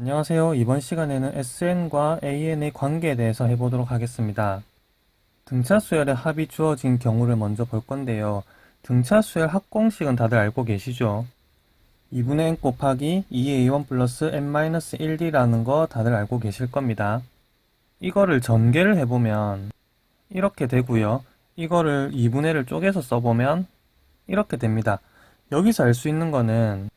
안녕하세요. 이번 시간에는 SN과 AN의 관계에 대해서 해보도록 하겠습니다. 등차 수열의 합이 주어진 경우를 먼저 볼 건데요. 등차 수열 합공식은 다들 알고 계시죠? 2분의 n 곱하기 2a1 플러스 n-1d라는 거 다들 알고 계실 겁니다. 이거를 전개를 해보면 이렇게 되고요. 이거를 2분의를 쪼개서 써보면 이렇게 됩니다. 여기서 알 수 있는 거는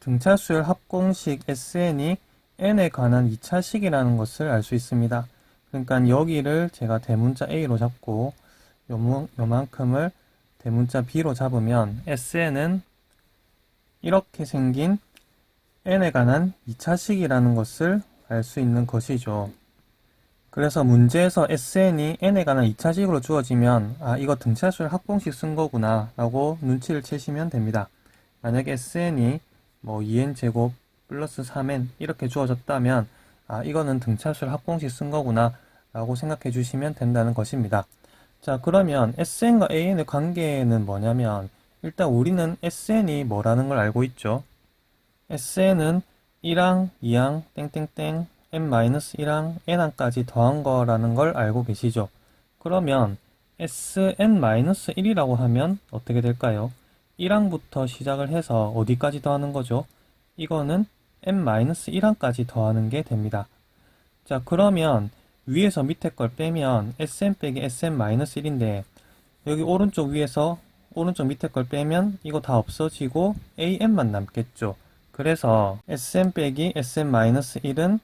등차 수열 합공식 SN이 n에 관한 2차식이라는 것을 알 수 있습니다. 그러니까 여기를 제가 대문자 a로 잡고 요만큼을 대문자 b로 잡으면 sn은 이렇게 생긴 n에 관한 2차식이라는 것을 알 수 있는 것이죠. 그래서 문제에서 sn이 n에 관한 2차식으로 주어지면 아 이거 등차수열 합공식 쓴 거구나 라고 눈치를 채시면 됩니다. 만약에 sn이 뭐 2n 제곱 플러스 3n 이렇게 주어졌다면 아 이거는 등차수열 합공식 쓴 거구나 라고 생각해 주시면 된다는 것입니다. 자 그러면 sn과 an의 관계는 뭐냐면 일단 우리는 sn이 뭐라는 걸 알고 있죠. sn은 1항, 2항, 땡땡땡, n-1항, n항까지 더한 거라는 걸 알고 계시죠. 그러면 sn-1이라고 하면 어떻게 될까요? 1항부터 시작을 해서 어디까지 더하는 거죠? 이거는 n-1항까지 더하는 게 됩니다. 자, 그러면 위에서 밑에 걸 빼면 sn 빼기 sn-1인데 여기 오른쪽 위에서 오른쪽 밑에 걸 빼면 이거 다 없어지고 an만 남겠죠. 그래서 sn 빼기 sn-1은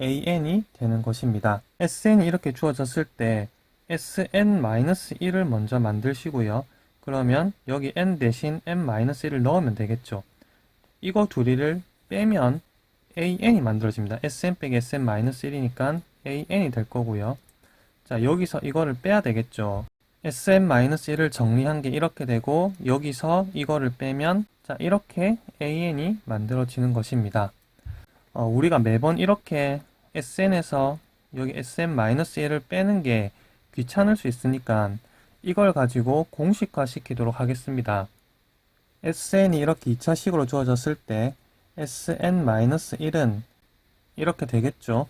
an이 되는 것입니다. sn이 이렇게 주어졌을 때 sn-1을 먼저 만드시고요. 그러면 여기 n 대신 n-1을 넣으면 되겠죠. 이거 둘이를 빼면 an이 만들어집니다. sn 빼기 sn-1이니까 an이 될 거고요. 자, 여기서 이거를 빼야 되겠죠. sn-1을 정리한 게 이렇게 되고 여기서 이거를 빼면 자, 이렇게 an이 만들어지는 것입니다. 어, 우리가 매번 이렇게 sn에서 여기 sn-1을 빼는 게 귀찮을 수 있으니까 이걸 가지고 공식화 시키도록 하겠습니다. sn이 이렇게 2차식으로 주어졌을 때 sn-1은 이렇게 되겠죠.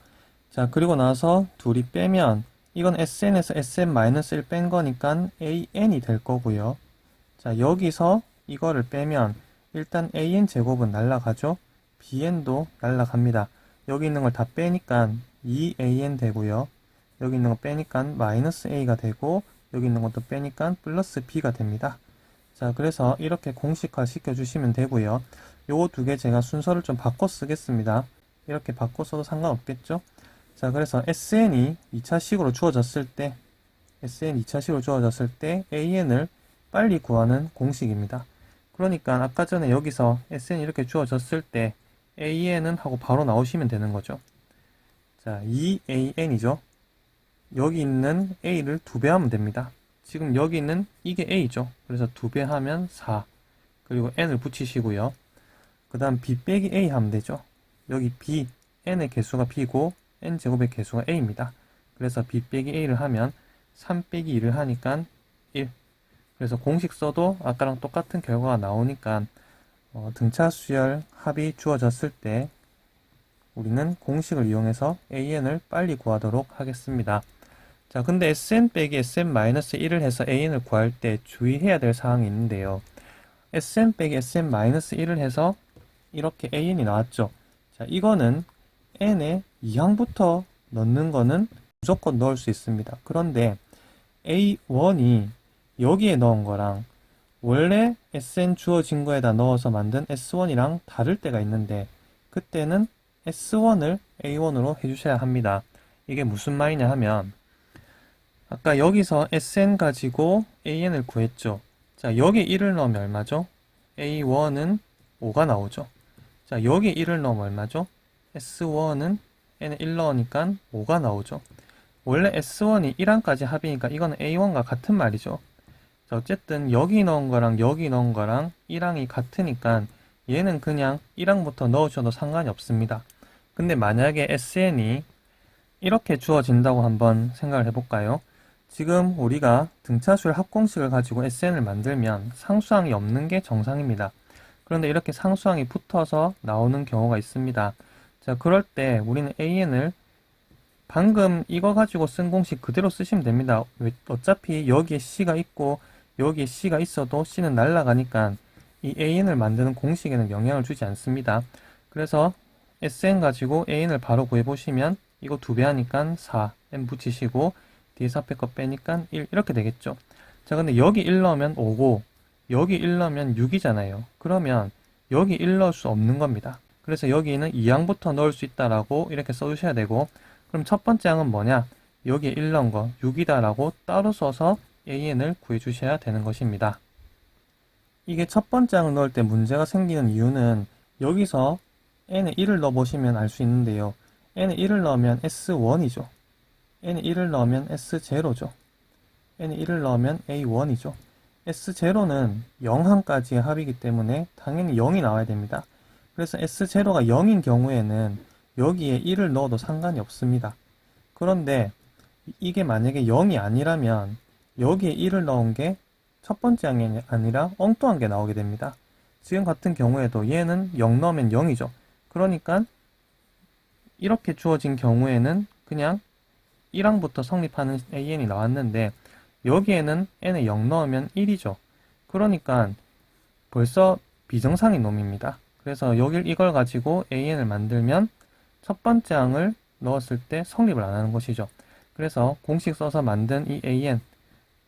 자, 그리고 나서 둘이 빼면 이건 sn에서 sn-1 뺀 거니까 an이 될 거고요. 자, 여기서 이거를 빼면 일단 an 제곱은 날라가죠. bn도 날라갑니다. 여기 있는 걸 다 빼니까 2an 되고요. 여기 있는 거 빼니까 마이너스 a가 되고 여기 있는 것도 빼니까 플러스 b가 됩니다. 자, 그래서 이렇게 공식화 시켜주시면 되고요. 요거 두 개 제가 순서를 좀 바꿔 쓰겠습니다. 이렇게 바꿔 써도 상관없겠죠? 자, 그래서 SN이 2차식으로 주어졌을 때, SN 2차식으로 주어졌을 때 AN을 빨리 구하는 공식입니다. 그러니까 아까 전에 여기서 SN이 이렇게 주어졌을 때 AN은 하고 바로 나오시면 되는 거죠. 자, 2AN이죠. 여기 있는 A를 두 배 하면 됩니다. 지금 여기 있는 이게 A죠. 그래서 두 배 하면 4. 그리고 N을 붙이시고요. 그 다음 B 빼기 A 하면 되죠. 여기 B, N의 개수가 B고 N제곱의 개수가 A입니다. 그래서 B 빼기 A를 하면 3 빼기 2를 하니까 1. 그래서 공식 써도 아까랑 똑같은 결과가 나오니까 어, 등차 수열 합이 주어졌을 때 우리는 공식을 이용해서 AN을 빨리 구하도록 하겠습니다. 자, 근데 SN 빼기 SN-1을 해서 AN을 구할 때 주의해야 될 사항이 있는데요. SN 빼기 SN-1을 해서 이렇게 AN이 나왔죠. 자, 이거는 N에 2항부터 넣는 거는 무조건 넣을 수 있습니다. 그런데 A1이 여기에 넣은 거랑 원래 SN 주어진 거에다 넣어서 만든 S1이랑 다를 때가 있는데 그때는 S1을 A1으로 해주셔야 합니다. 이게 무슨 말이냐 하면 아까 여기서 SN 가지고 AN을 구했죠. 자, 여기 1을 넣으면 얼마죠? A1은 5가 나오죠. 자, 여기 1을 넣으면 얼마죠? S1은 N에 1 넣으니까 5가 나오죠. 원래 S1이 1항까지 합이니까 이거는 A1과 같은 말이죠. 자, 어쨌든 여기 넣은 거랑 여기 넣은 거랑 1항이 같으니까 얘는 그냥 1항부터 넣으셔도 상관이 없습니다. 근데 만약에 SN이 이렇게 주어진다고 한번 생각을 해볼까요? 지금 우리가 등차수열 합공식을 가지고 SN을 만들면 상수항이 없는 게 정상입니다. 그런데 이렇게 상수항이 붙어서 나오는 경우가 있습니다. 자, 그럴 때 우리는 an을 방금 이거 가지고 쓴 공식 그대로 쓰시면 됩니다. 왜- 어차피 여기에 c가 있고 여기에 c가 있어도 c는 날라가니까 이 an을 만드는 공식에는 영향을 주지 않습니다. 그래서 sn 가지고 an을 바로 구해보시면 이거 두 배 하니까 4, n 붙이시고 뒤에서 앞에 거 빼니까 1 이렇게 되겠죠. 자, 근데 여기 1 넣으면 5고 여기 1 넣으면 6이잖아요. 그러면 여기 1 넣을 수 없는 겁니다. 그래서 여기는 2항부터 넣을 수 있다라고 이렇게 써주셔야 되고 그럼 첫 번째 항은 뭐냐? 여기에 1 넣은 거 6이다라고 따로 써서 an을 구해주셔야 되는 것입니다. 이게 첫 번째 항을 넣을 때 문제가 생기는 이유는 여기서 n에 1을 넣어보시면 알 수 있는데요. n에 1을 넣으면 s1이죠. n에 1을 넣으면 s0죠. n에 1을 넣으면 a1이죠. S0는 0항까지의 합이기 때문에 당연히 0이 나와야 됩니다. 그래서 S0가 0인 경우에는 여기에 1을 넣어도 상관이 없습니다. 그런데 이게 만약에 0이 아니라면 여기에 1을 넣은 게 첫 번째 항이 아니라 엉뚱한 게 나오게 됩니다. 지금 같은 경우에도 얘는 0 넣으면 0이죠. 그러니까 이렇게 주어진 경우에는 그냥 1항부터 성립하는 AN이 나왔는데 여기에는 n에 0 넣으면 1이죠. 그러니까 벌써 비정상인 놈입니다. 그래서 여길 이걸 가지고 an을 만들면 첫 번째 항을 넣었을 때 성립을 안 하는 것이죠. 그래서 공식 써서 만든 이 an,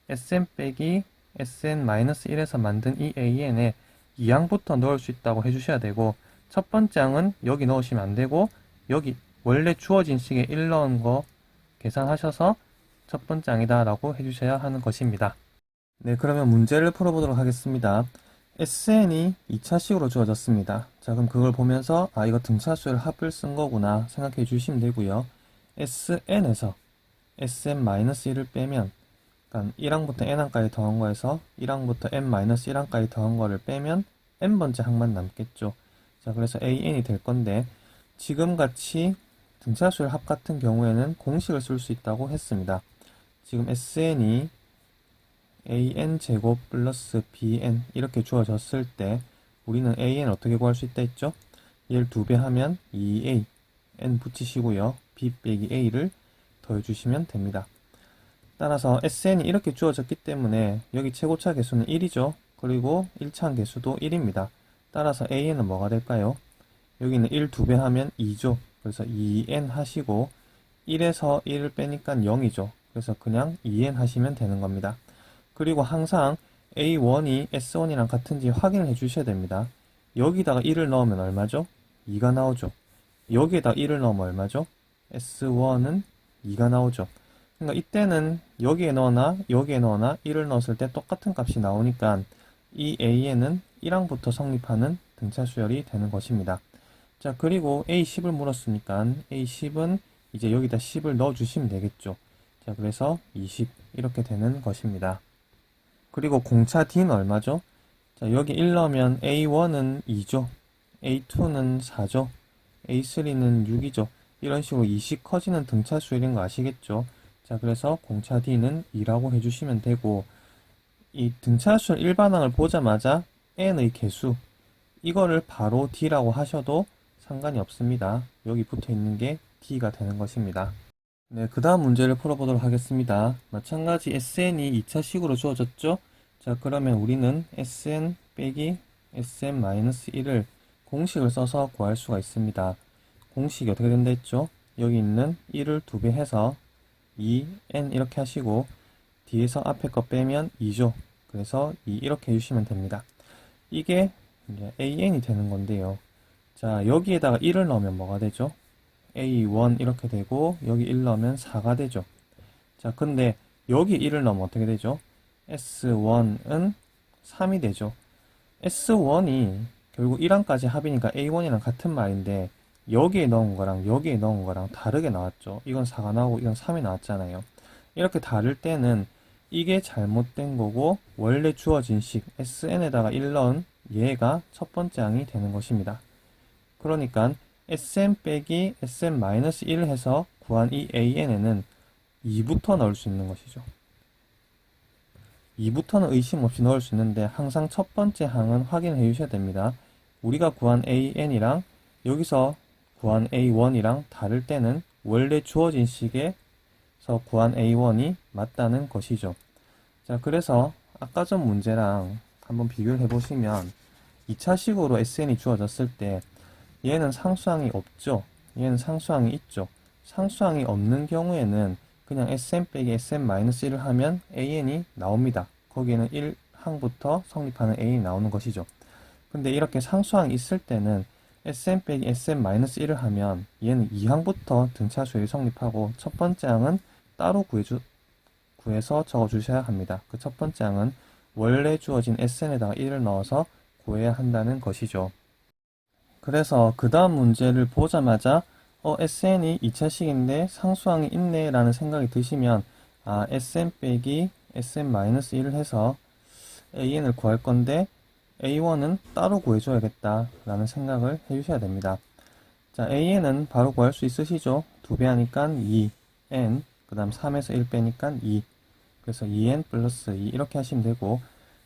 sn 빼기 sn-1에서 만든 이 an에 2항부터 넣을 수 있다고 해주셔야 되고 첫 번째 항은 여기 넣으시면 안 되고 여기 원래 주어진 식에 1 넣은 거 계산하셔서 첫 번째 항이다 라고 해주셔야 하는 것입니다. 네, 그러면 문제를 풀어보도록 하겠습니다. SN이 2차식으로 주어졌습니다. 자, 그럼 그걸 보면서, 아, 이거 등차수열 합을 쓴 거구나 생각해 주시면 되고요. SN에서 SN-1을 빼면, 그러니까 1항부터 n항까지 더한 거에서 1항부터 n-1항까지 더한 거를 빼면 n번째 항만 남겠죠. 자, 그래서 AN이 될 건데, 지금 같이 등차수열 합 같은 경우에는 공식을 쓸 수 있다고 했습니다. 지금 SN이 an 제곱 플러스 bn 이렇게 주어졌을 때 우리는 an 어떻게 구할 수 있다 했죠? 얘를 두 배 하면 2a n 붙이시고요. b 빼기 a를 더해주시면 됩니다. 따라서 sn이 이렇게 주어졌기 때문에 여기 최고차 개수는 1이죠. 그리고 1차항 개수도 1입니다. 따라서 an은 뭐가 될까요? 여기는 1 두 배 하면 2죠. 그래서 2n 하시고 1에서 1을 빼니까 0이죠. 그래서 그냥 2n 하시면 되는 겁니다. 그리고 항상 A1이 S1이랑 같은지 확인을 해 주셔야 됩니다. 여기다가 1을 넣으면 얼마죠? 2가 나오죠. 여기에다 1을 넣으면 얼마죠? S1은 2가 나오죠. 그러니까 이때는 여기에 넣거나 여기에 넣거나 1을 넣었을 때 똑같은 값이 나오니까 이 AN은 1항부터 성립하는 등차 수열이 되는 것입니다. 자, 그리고 A10을 물었으니까 A10은 이제 여기다 10을 넣어 주시면 되겠죠. 자, 그래서 20 이렇게 되는 것입니다. 그리고 공차 D는 얼마죠? 자, 여기 1 넣으면 A1은 2죠. A2는 4죠. A3는 6이죠. 이런 식으로 20 커지는 등차 수열인 거 아시겠죠? 자, 그래서 공차 D는 2라고 해주시면 되고, 이 등차 수열 일반항을 보자마자 n의 개수, 이거를 바로 D라고 하셔도 상관이 없습니다. 여기 붙어 있는 게 D가 되는 것입니다. 네, 그 다음 문제를 풀어보도록 하겠습니다. 마찬가지 SN이 2차식으로 주어졌죠? 자, 그러면 우리는 SN 빼기 SM-1을 공식을 써서 구할 수가 있습니다. 공식이 어떻게 된다 했죠? 여기 있는 1을 두배 해서 2n 이렇게 하시고 뒤에서 앞에 거 빼면 2죠. 그래서 2 이렇게 해주시면 됩니다. 이게 이제 an이 되는 건데요. 자, 여기에다가 1을 넣으면 뭐가 되죠? A1 이렇게 되고 여기 1 넣으면 4가 되죠. 자, 근데 여기 1을 넣으면 어떻게 되죠? S1은 3이 되죠. S1이 결국 1항까지 합이니까 A1이랑 같은 말인데 여기에 넣은 거랑 여기에 넣은 거랑 다르게 나왔죠. 이건 4가 나오고 이건 3이 나왔잖아요. 이렇게 다를 때는 이게 잘못된 거고 원래 주어진 식 SN에다가 1 넣은 얘가 첫 번째 항이 되는 것입니다. 그러니까 sn 빼기 sn-1을 해서 구한 이 an에는 2부터 넣을 수 있는 것이죠. 2부터는 의심 없이 넣을 수 있는데 항상 첫 번째 항은 확인해 주셔야 됩니다. 우리가 구한 an이랑 여기서 구한 A1이랑 다를 때는 원래 주어진 식에서 구한 A1이 맞다는 것이죠. 자, 그래서 아까 전 문제랑 한번 비교를 해보시면 2차식으로 SN이 주어졌을 때 얘는 상수항이 없죠. 얘는 상수항이 있죠. 상수항이 없는 경우에는 그냥 SN 빼기 SN-1을 하면 AN이 나옵니다. 거기에는 1항부터 성립하는 AN이 나오는 것이죠. 근데 이렇게 상수항이 있을 때는 SN 빼기 SN-1을 하면 얘는 2항부터 등차 수열이 성립하고 첫 번째 항은 따로 구해주, 구해서 적어주셔야 합니다. 그 첫 번째 항은 원래 주어진 SN에다가 1을 넣어서 구해야 한다는 것이죠. 그래서 그 다음 문제를 보자마자 어, SN이 2차식인데 상수항이 있네 라는 생각이 드시면 아, SN 빼기 SN-1을 해서 AN을 구할 건데 A1은 따로 구해줘야겠다 라는 생각을 해주셔야 됩니다. 자, AN은 바로 구할 수 있으시죠? 2배 하니까 2, N, 그 다음 3에서 1 빼니까 2. 그래서 2N 플러스 2 이렇게 하시면 되고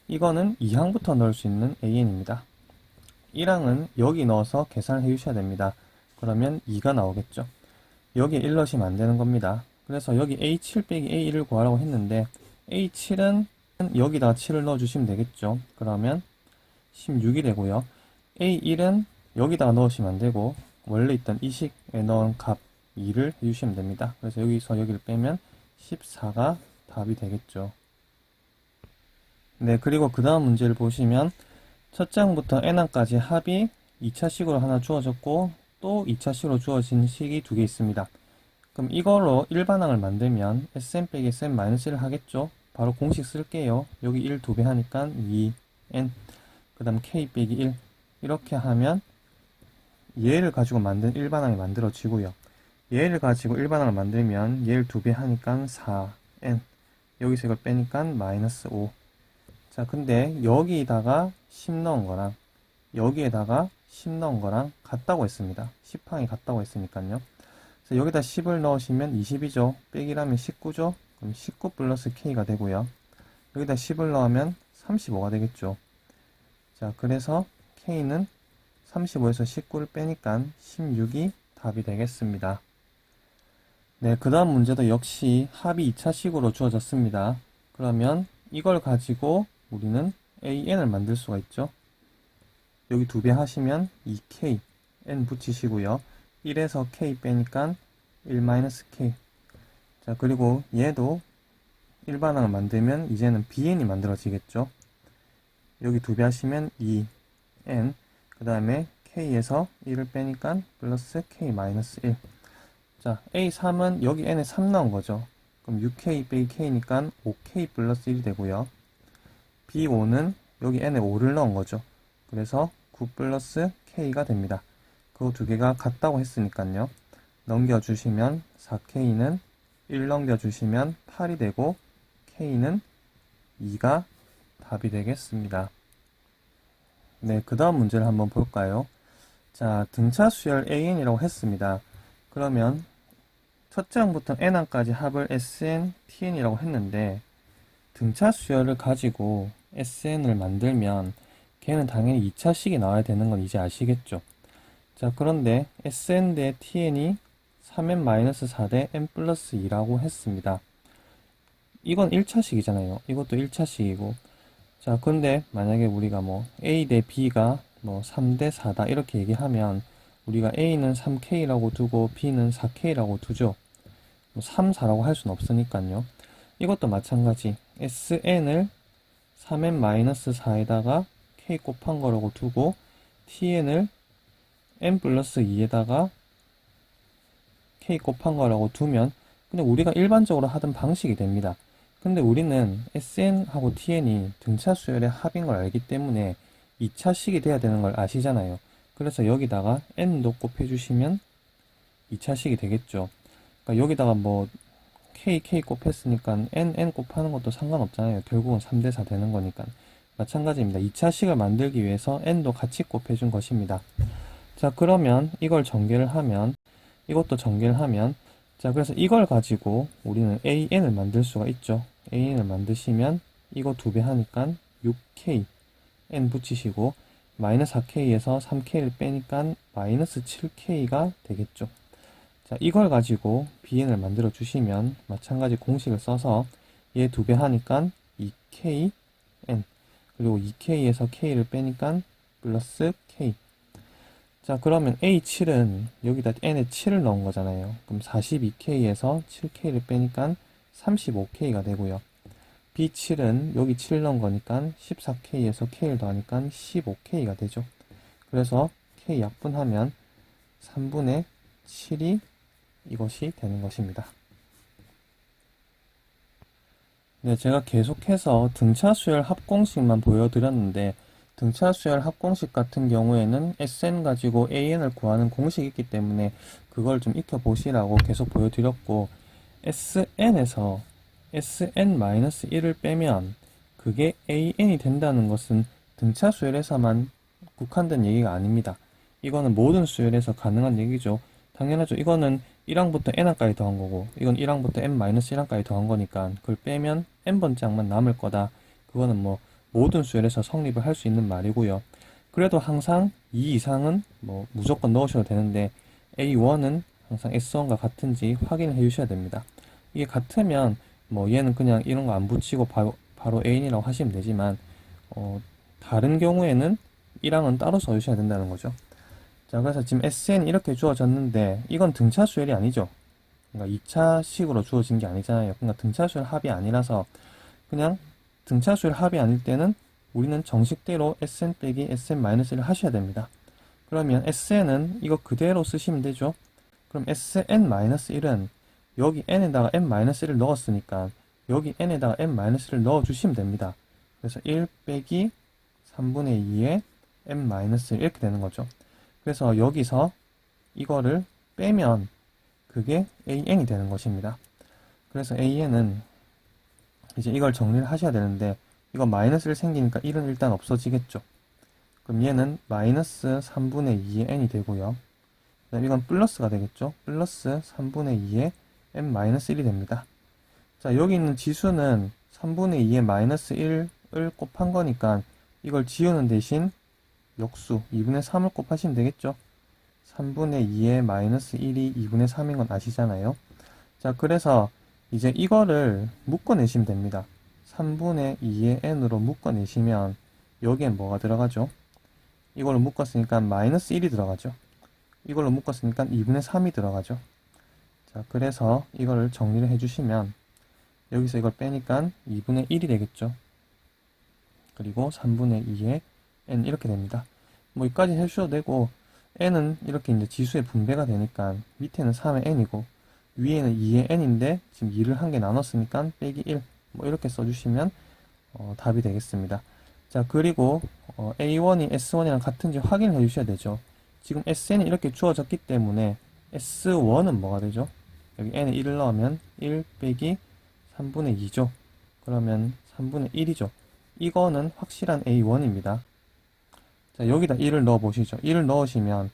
이거는 2항부터 넣을 수 있는 AN입니다. 1항은 여기 넣어서 계산을 해 주셔야 됩니다. 그러면 2가 나오겠죠. 여기에 1 넣으시면 안 되는 겁니다. 그래서 여기 A7 빼기 A1을 구하라고 했는데 A7은 여기다가 7을 넣어주시면 되겠죠. 그러면 16이 되고요. A1은 여기다가 넣으시면 안 되고 원래 있던 이 식에 넣은 값 2를 해주시면 됩니다. 그래서 여기서 여기를 빼면 14가 답이 되겠죠. 네, 그리고 그 다음 문제를 보시면 첫 장부터 n항까지 합이 2차식으로 하나 주어졌고 또 2차식으로 주어진 식이 두 개 있습니다. 그럼 이걸로 일반항을 만들면 sn 빼기 sn-1을 하겠죠. 바로 공식 쓸게요. 여기 1 두 배 하니까 2n 그 다음 k 빼기 1 이렇게 하면 얘를 가지고 만든 일반항이 만들어지고요. 얘를 가지고 일반항을 만들면 얘를 두 배 하니까 4n 여기서 이걸 빼니까 마이너스 5 자, 근데 여기다가 10 넣은 거랑 여기에다가 10 넣은 거랑 같다고 했습니다. 10항이 같다고 했으니까요. 그래서 여기다 10을 넣으시면 20이죠. 빼기라면 19죠. 그럼 19 플러스 K가 되고요. 여기다 10을 넣으면 35가 되겠죠. 자, 그래서 K는 35에서 19를 빼니까 16이 답이 되겠습니다. 네, 그 다음 문제도 역시 합이 2차식으로 주어졌습니다. 그러면 이걸 가지고 우리는 AN을 만들 수가 있죠. 여기 두 배 하시면 2K, N 붙이시고요. 1에서 K 빼니까 1-K. 자, 그리고 얘도 일반항을 만들면 이제는 BN이 만들어지겠죠. 여기 두 배 하시면 2N, 그 다음에 K에서 1을 빼니까 플러스 K-1. 자, A3은 여기 N에 3 나온 거죠. 그럼 6K 빼기 K니까 5K 플러스 1이 되고요. B5는 여기 n에 5를 넣은 거죠. 그래서 9 플러스 k가 됩니다. 그 두 개가 같다고 했으니까요. 넘겨주시면 4k는 1 넘겨주시면 8이 되고 k는 2가 답이 되겠습니다. 네, 그 다음 문제를 한번 볼까요? 자, 등차 수열 an이라고 했습니다. 그러면 첫 장부터 n항까지 합을 sn, tn이라고 했는데 등차 수열을 가지고 SN을 만들면 걔는 당연히 2차식이 나와야 되는 건 이제 아시겠죠? 자, 그런데 SN 대 TN이 3n-4 대 n 플러스 2라고 했습니다. 이건 1차식이잖아요. 이것도 1차식이고. 자, 근데 만약에 우리가 뭐 A 대 B가 뭐 3 대 4다 이렇게 얘기하면 우리가 A는 3K라고 두고 B는 4K라고 두죠. 뭐 3, 4라고 할 수는 없으니까요. 이것도 마찬가지. SN을 3n-4에다가 k 곱한 거라고 두고 tn을 n 플러스 2에다가 k 곱한 거라고 두면 근데 우리가 일반적으로 하던 방식이 됩니다. 근데 우리는 sn하고 tn이 등차 수열의 합인 걸 알기 때문에 2차식이 돼야 되는 걸 아시잖아요. 그래서 여기다가 n도 곱해주시면 2차식이 되겠죠. 그러니까 여기다가 뭐 k, k 곱했으니까 n, n 곱하는 것도 상관없잖아요. 결국은 3대4 되는 거니까. 마찬가지입니다. 2차식을 만들기 위해서 n도 같이 곱해준 것입니다. 자, 그러면 이걸 전개를 하면, 이것도 전개를 하면, 자, 그래서 이걸 가지고 우리는 an을 만들 수가 있죠. an을 만드시면 이거 두 배 하니까 6k, n 붙이시고, 마이너스 4K에서 3K를 빼니까 마이너스 7K가 되겠죠. 자, 이걸 가지고 BN을 만들어 주시면 마찬가지 공식을 써서 얘 두 배 하니까 2KN 그리고 2K에서 K를 빼니까 플러스 K 자 그러면 A7은 여기다 N에 7을 넣은 거잖아요. 그럼 42K에서 7K를 빼니까 35K가 되고요. B7은 여기 7 넣은 거니까 14K에서 K를 더하니까 15K가 되죠. 그래서 K 약분하면 3분의 7이 이것이 되는 것입니다. 네, 제가 계속해서 등차 수열 합공식만 보여드렸는데 등차 수열 합공식 같은 경우에는 SN 가지고 AN을 구하는 공식이 있기 때문에 그걸 좀 익혀보시라고 계속 보여드렸고 SN에서 SN-1을 빼면 그게 AN이 된다는 것은 등차 수열에서만 국한된 얘기가 아닙니다. 이거는 모든 수열에서 가능한 얘기죠. 당연하죠. 이거는 1항부터 n항까지 더한 거고 이건 1항부터 n-1항까지 더한 거니까 그걸 빼면 n번째 항만 남을 거다. 그거는 뭐 모든 수열에서 성립을 할 수 있는 말이고요. 그래도 항상 2 이상은 뭐 무조건 넣으셔도 되는데 A1은 항상 S1과 같은지 확인을 해 주셔야 됩니다. 이게 같으면 뭐 얘는 그냥 이런 거 안 붙이고 바로, 바로 A인이라고 하시면 되지만 어, 다른 경우에는 1항은 따로 써주셔야 된다는 거죠. 자, 그래서 지금 SN이 이렇게 주어졌는데, 이건 등차 수열이 아니죠. 그러니까 2차식으로 주어진 게 아니잖아요. 그러니까 등차 수열 합이 아니라서, 그냥 등차 수열 합이 아닐 때는 우리는 정식대로 SN 빼기 SN-1을 하셔야 됩니다. 그러면 SN은 이거 그대로 쓰시면 되죠. 그럼 SN-1은 여기 n에다가 n-1을 넣었으니까 여기 n에다가 n-를 넣어주시면 됩니다. 그래서 1 빼기 3분의 2의 n-1 이렇게 되는 거죠. 그래서 여기서 이거를 빼면 그게 AN이 되는 것입니다. 그래서 AN은 이제 이걸 정리를 하셔야 되는데 이거 마이너스를 생기니까 1은 일단 없어지겠죠. 그럼 얘는 마이너스 3분의 2의 n이 되고요. 그다음 이건 플러스가 되겠죠. 플러스 3분의 2의 n-1이 됩니다. 자 여기 있는 지수는 3분의 2의 마이너스 1을 곱한 거니까 이걸 지우는 대신 역수 2분의 3을 곱하시면 되겠죠. 3분의 2의 마이너스 1이 2분의 3인 건 아시잖아요. 자, 그래서 이제 이거를 묶어내시면 됩니다. 3분의 2의 n으로 묶어내시면 여기엔 뭐가 들어가죠? 이걸로 묶었으니까 마이너스 1이 들어가죠. 이걸로 묶었으니까 2분의 3이 들어가죠. 자, 그래서 이거를 정리를 해주시면 여기서 이걸 빼니까 2분의 1이 되겠죠. 그리고 3분의 2의 n 이렇게 됩니다. 뭐 여기까지 해주셔도 되고 n은 이렇게 이제 지수의 분배가 되니까 밑에는 3의 n이고 위에는 2의 n인데 지금 2를 한 개 나눴으니까 빼기 1 뭐 이렇게 써주시면 어, 답이 되겠습니다. 자 그리고 어, A1이 S1이랑 같은지 확인해 주셔야 되죠. 지금 SN이 이렇게 주어졌기 때문에 S1은 뭐가 되죠? 여기 n에 1을 넣으면 1 빼기 3분의 2죠. 그러면 3분의 1이죠. 이거는 확실한 A1입니다. 자, 여기다 1을 넣어 보시죠. 1을 넣으시면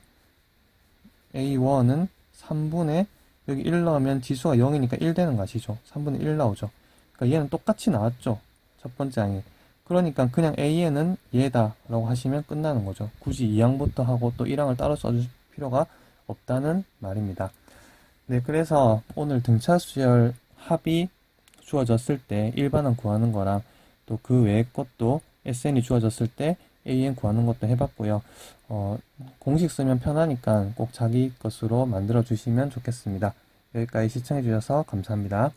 A1은 3분의 여기 1 넣으면 지수가 0이니까 1 되는 거 아시죠? 3분의 1 나오죠. 그러니까 얘는 똑같이 나왔죠. 첫 번째 항이. 그러니까 그냥 AN은 얘다 라고 하시면 끝나는 거죠. 굳이 2항부터 하고 또 1항을 따로 써줄 필요가 없다는 말입니다. 네, 그래서 오늘 등차 수열 합이 주어졌을 때 일반항 구하는 거랑 또 그 외의 것도 SN이 주어졌을 때 AN 구하는 것도 해봤고요. 어, 공식 쓰면 편하니까 꼭 자기 것으로 만들어 주시면 좋겠습니다. 여기까지 시청해 주셔서 감사합니다.